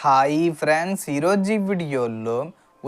Hi friends ఈరోజు ఈ వీడియోలో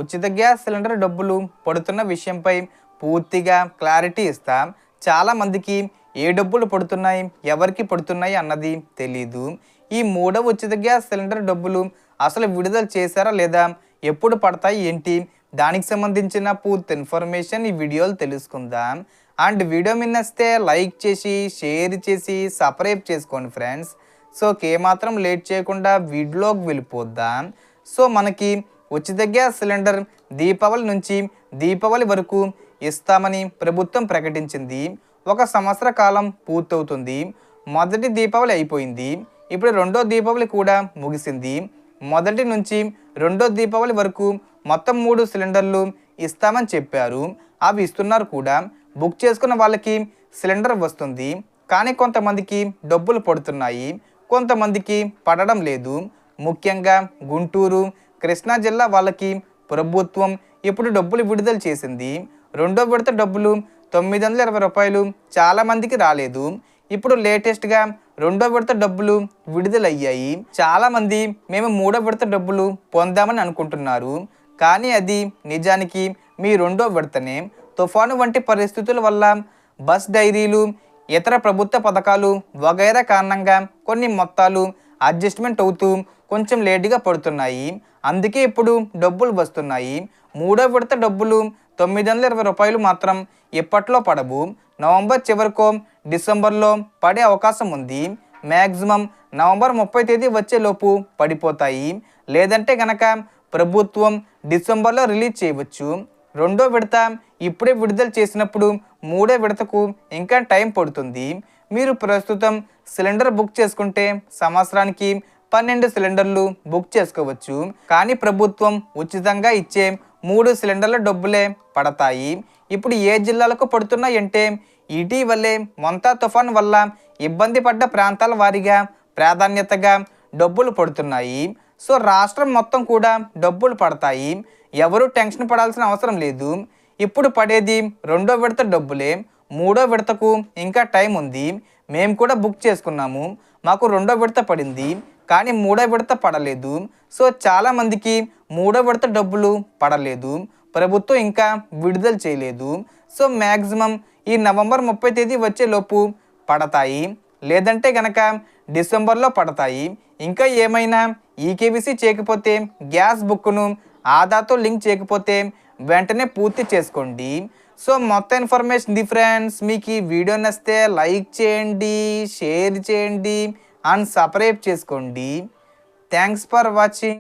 ఉచిత గ్యాస్ సిలిండర్ డబ్బులు పడుతున్న విషయంపై పూర్తిగా క్లారిటీ ఇస్తాం. చాలామందికి ఏ డబ్బులు పడుతున్నాయి ఎవరికి పడుతున్నాయి అన్నది తెలీదు. ఈ మూడవ ఉచిత గ్యాస్ సిలిండర్ డబ్బులు అసలు విడుదల చేశారా లేదా ఎప్పుడు పడతాయి ఏంటి దానికి సంబంధించిన పూర్తి ఇన్ఫర్మేషన్ ఈ వీడియోలు తెలుసుకుందాం. అండ్ వీడియో మిన్నస్తే లైక్ చేసి షేర్ చేసి సబ్స్క్రైబ్ చేసుకోండి ఫ్రెండ్స్. సో ఏమాత్రం లేట్ చేయకుండా వీడియోకి వెళ్ళిపోద్దాం? సో మనకి ఉచిత గ్యాస్ సిలిండర్ దీపావళి నుంచి దీపావళి వరకు ఇస్తామని ప్రభుత్వం ప్రకటించింది. ఒక సంవత్సర కాలం పూర్తవుతుంది. మొదటి దీపావళి అయిపోయింది. ఇప్పుడు రెండో దీపావళి కూడా ముగిసింది. మొదటి నుంచి రెండో దీపావళి వరకు మొత్తం మూడు సిలిండర్లు ఇస్తామని చెప్పారు. అవి ఇస్తున్నారు కూడా. బుక్ చేసుకున్న వాళ్ళకి సిలిండర్ వస్తుంది. కానీ కొంతమందికి డబ్బులు పడుతున్నాయి. కొంతమందికి పడడం లేదు. ముఖ్యంగా గుంటూరు కృష్ణా జిల్లా వాళ్ళకి ప్రభుత్వం ఇప్పుడు డబ్బులు విడుదల చేసింది. రెండో విడత డబ్బులు తొమ్మిది వందల ఇరవై రూపాయలు చాలామందికి రాలేదు. ఇప్పుడు లేటెస్ట్గా రెండో విడత డబ్బులు విడుదలయ్యాయి. చాలామంది మేము మూడో విడత డబ్బులు పొందామని అనుకుంటున్నారు. కానీ అది నిజానికి మీ రెండో విడతనే. తుఫాను వంటి పరిస్థితుల వల్ల బస్ డైరీలు ఇతర ప్రభుత్వ పథకాలు వగైరా కారణంగా కొన్ని మొత్తాలు అడ్జస్ట్మెంట్ అవుతూ కొంచెం లేటుగా పడుతున్నాయి. అందుకే ఇప్పుడు డబ్బులు వస్తున్నాయి. మూడో విడత డబ్బులు తొమ్మిది వందల ఇరవై రూపాయలు మాత్రం ఇప్పట్లో పడవు. నవంబర్ చివరికో డిసెంబర్లో పడే అవకాశం ఉంది. మ్యాక్సిమం నవంబర్ ముప్పై తేదీ వచ్చేలోపు పడిపోతాయి. లేదంటే గనక ప్రభుత్వం డిసెంబర్లో రిలీజ్ చేయవచ్చు. రెండో విడత ఇప్పుడే విడుదల చేసినప్పుడు మూడో విడతకు ఇంకా టైం పడుతుంది. మీరు ప్రస్తుతం సిలిండర్ బుక్ చేసుకుంటే సంవత్సరానికి పన్నెండు సిలిండర్లు బుక్ చేసుకోవచ్చు. కానీ ప్రభుత్వం ఉచితంగా ఇచ్చే మూడు సిలిండర్ల డబ్బులే పడతాయి. ఇప్పుడు ఏ జిల్లాలకు పడుతున్నాయంటే ఇటీవలే మొంతా తుఫాన్ వల్ల ఇబ్బంది పడ్డ ప్రాంతాల వారీగా ప్రాధాన్యతగా డబ్బులు పడుతున్నాయి. సో రాష్ట్రం మొత్తం కూడా డబ్బులు పడతాయి. ఎవరు టెన్షన్ పడాల్సిన అవసరం లేదు. ఇప్పుడు పడేది రెండో విడత డబ్బులే మూడో విడతకు ఇంకా టైం ఉంది. మేము కూడా బుక్ చేసుకున్నాము. మాకు రెండో విడత పడింది కానీ మూడో విడత పడలేదు. సో చాలామందికి మూడో విడత డబ్బులు పడలేదు. ప్రభుత్వం ఇంకా విడుదల చేయలేదు. సో మ్యాక్సిమం ఈ నవంబర్ ముప్పై తేదీ వచ్చేలోపు పడతాయి. లేదంటే గనక డిసెంబర్లో పడతాయి. ఇంకా ఏమైనా ఈకేబీసీ చేయకపోతే గ్యాస్ బుక్ను ఆధార్తో లింక్ చేయకపోతే వెంటనే పూర్తి చేసుకోండి. సో మొత్తం ఇన్ఫర్మేషన్ ది ఫ్రెండ్స్. మీకు ఈ వీడియో నచ్చితే లైక్ చేయండి షేర్ చేయండి అండ్ సబ్స్క్రైబ్ చేసుకోండి. Thanks for watching.